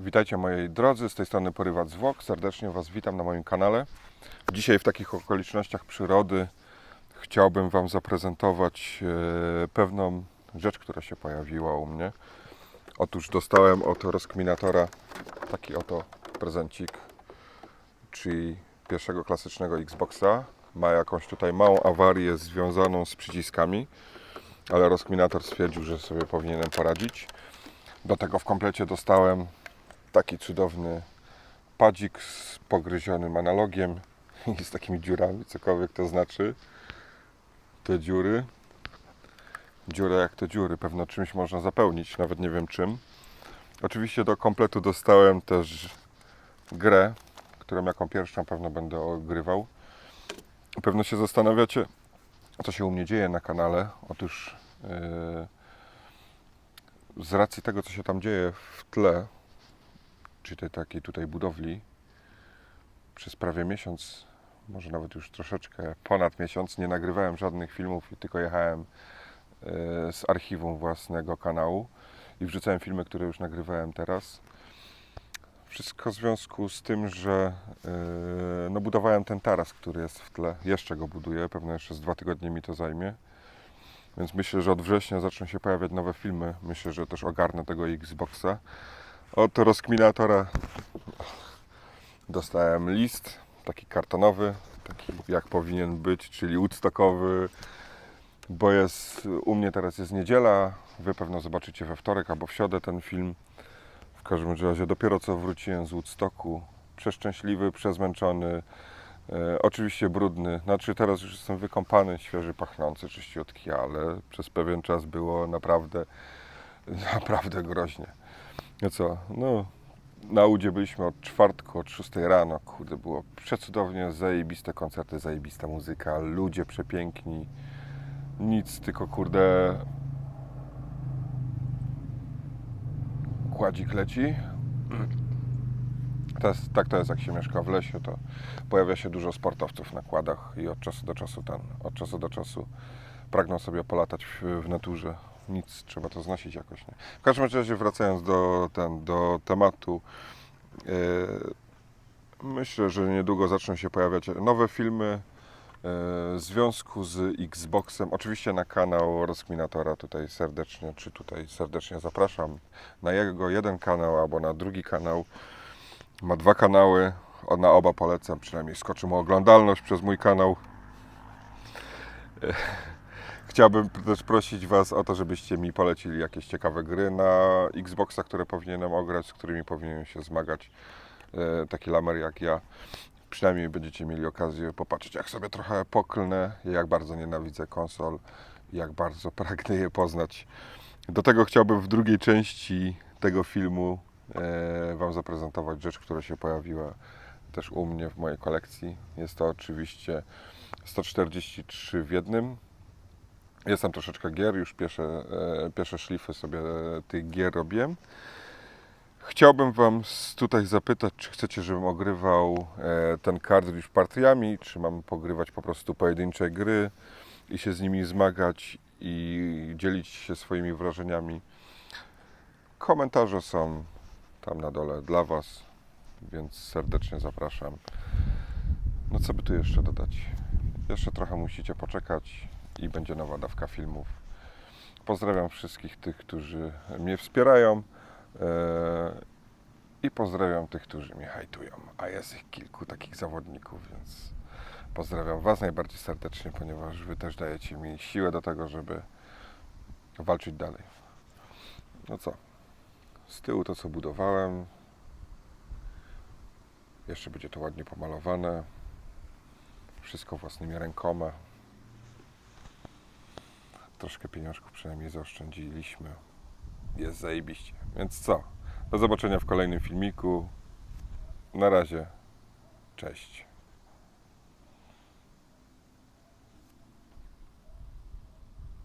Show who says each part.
Speaker 1: Witajcie moi drodzy, z tej strony Porywacz Zwłok. Serdecznie Was witam na moim kanale. Dzisiaj w takich okolicznościach przyrody chciałbym Wam zaprezentować e, pewną rzecz, która się pojawiła u mnie. Otóż dostałem od rozkminatora taki oto prezencik, czyli pierwszego klasycznego Xboxa. Ma jakąś tutaj małą awarię związaną z przyciskami, ale rozkminator stwierdził, że sobie powinienem poradzić. Do tego w komplecie dostałem taki cudowny padzik z pogryzionym analogiem i z takimi dziurami, cokolwiek to znaczy. Te dziury. Dziury jak to dziury, pewno czymś można zapełnić, nawet nie wiem czym. Oczywiście do kompletu dostałem też grę, którą jaką pierwszą pewno będę ogrywał. Pewno się zastanawiacie, co się u mnie dzieje na kanale. Otóż yy, z racji tego, co się tam dzieje w tle, czy tej takiej tutaj budowli, przez prawie miesiąc, może nawet już troszeczkę ponad miesiąc, nie nagrywałem żadnych filmów, tylko jechałem e, z archiwum własnego kanału i wrzucałem filmy, które już nagrywałem teraz. Wszystko w związku z tym, że e, no, budowałem ten taras, który jest w tle. Jeszcze go buduję, pewno jeszcze z dwa tygodnie mi to zajmie. Więc myślę, że od września zaczną się pojawiać nowe filmy. Myślę, że też ogarnę tego Xboxa. Od rozkminatora dostałem list, taki kartonowy, taki jak powinien być, czyli woodstockowy, bo jest, u mnie teraz jest niedziela, wy pewno zobaczycie we wtorek albo w środę ten film. W każdym razie dopiero co wróciłem z Woodstocku, przeszczęśliwy, przezmęczony, e, oczywiście brudny, znaczy teraz już jestem wykąpany, świeży, pachnący, czyściutki, ale przez pewien czas było naprawdę, naprawdę groźnie. No co, no na Udzie byliśmy od czwartku, od 6 rano, kurde, było przecudownie, zajebiste koncerty, zajebista muzyka, ludzie przepiękni, nic, tylko kurde, kładzik leci. To jest, tak to jest, jak się mieszka w lesie, to pojawia się dużo sportowców na kładach i od czasu do czasu ten, od czasu do czasu pragną sobie polatać w, w naturze. Nic, trzeba to znosić jakoś. Nie? W każdym razie wracając do, ten, do tematu, e, myślę, że niedługo zaczną się pojawiać nowe filmy e, w związku z Xboxem. Oczywiście na kanał Rozkminatora tutaj serdecznie, czy tutaj serdecznie zapraszam. Na jego jeden kanał albo na drugi kanał. Ma dwa kanały, na oba polecam, przynajmniej skoczy mu oglądalność przez mój kanał. Chciałbym też prosić Was o to, żebyście mi polecili jakieś ciekawe gry na Xboxa, które powinienem ograć, z którymi powinienem się zmagać. E, taki lamer jak ja. Przynajmniej będziecie mieli okazję popatrzeć, jak sobie trochę poklnę, jak bardzo nienawidzę konsol, jak bardzo pragnę je poznać. Do tego chciałbym w drugiej części tego filmu e, Wam zaprezentować rzecz, która się pojawiła też u mnie w mojej kolekcji. Jest to oczywiście 143 w jednym. Jest tam troszeczkę gier, już pierwsze, e, pierwsze szlify sobie e, tych gier robiłem. Chciałbym Wam tutaj zapytać, czy chcecie, żebym ogrywał e, ten kartridż partiami, czy mam pogrywać po prostu pojedyncze gry i się z nimi zmagać i dzielić się swoimi wrażeniami. Komentarze są tam na dole dla Was, więc serdecznie zapraszam. No co by tu jeszcze dodać? Jeszcze trochę musicie poczekać i będzie nowa dawka filmów. Pozdrawiam wszystkich tych, którzy mnie wspierają e, i pozdrawiam tych, którzy mnie hajtują. A jest ich kilku takich zawodników, więc pozdrawiam Was najbardziej serdecznie, ponieważ Wy też dajecie mi siłę do tego, żeby walczyć dalej. No co? Z tyłu to, co budowałem. Jeszcze będzie to ładnie pomalowane. Wszystko własnymi rękoma. Troszkę pieniążków przynajmniej zaoszczędziliśmy. Jest zajebiście. Więc co? Do zobaczenia w kolejnym filmiku. Na razie. Cześć.